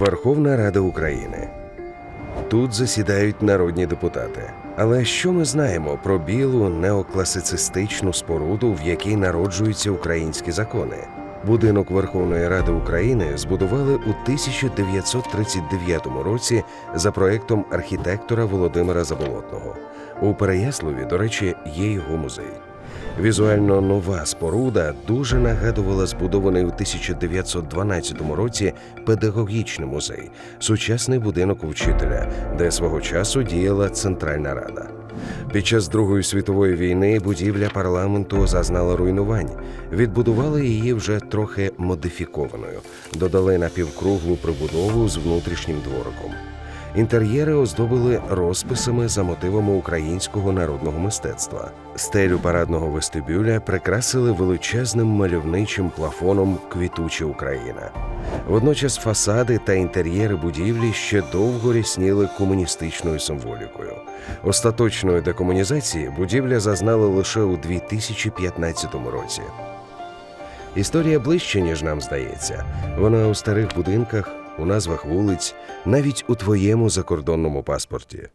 Верховна Рада України. Тут засідають народні депутати. Але що ми знаємо про білу неокласицистичну споруду, в якій народжуються українські закони? Будинок Верховної Ради України збудували у 1939 році за проектом архітектора Володимира Заболотного. У Переяславі, до речі, є його музей. Візуально нова споруда дуже нагадувала збудований у 1912 році педагогічний музей, сучасний будинок вчителя, де свого часу діяла Центральна Рада. Під час Другої світової війни будівля парламенту зазнала руйнувань. Відбудували її вже трохи модифікованою, додали напівкруглу прибудову з внутрішнім двориком. Інтер'єри оздобили розписами за мотивами українського народного мистецтва. Стелю парадного вестибюля прикрасили величезним мальовничим плафоном Квітуча Україна. Водночас фасади та інтер'єри будівлі ще довго рісніли комуністичною символікою. Остаточної декомунізації будівля зазнала лише у 2015 році. Історія ближче, ніж нам здається. Вона у старих будинках, у назвах вулиць, навіть у твоєму закордонному паспорті.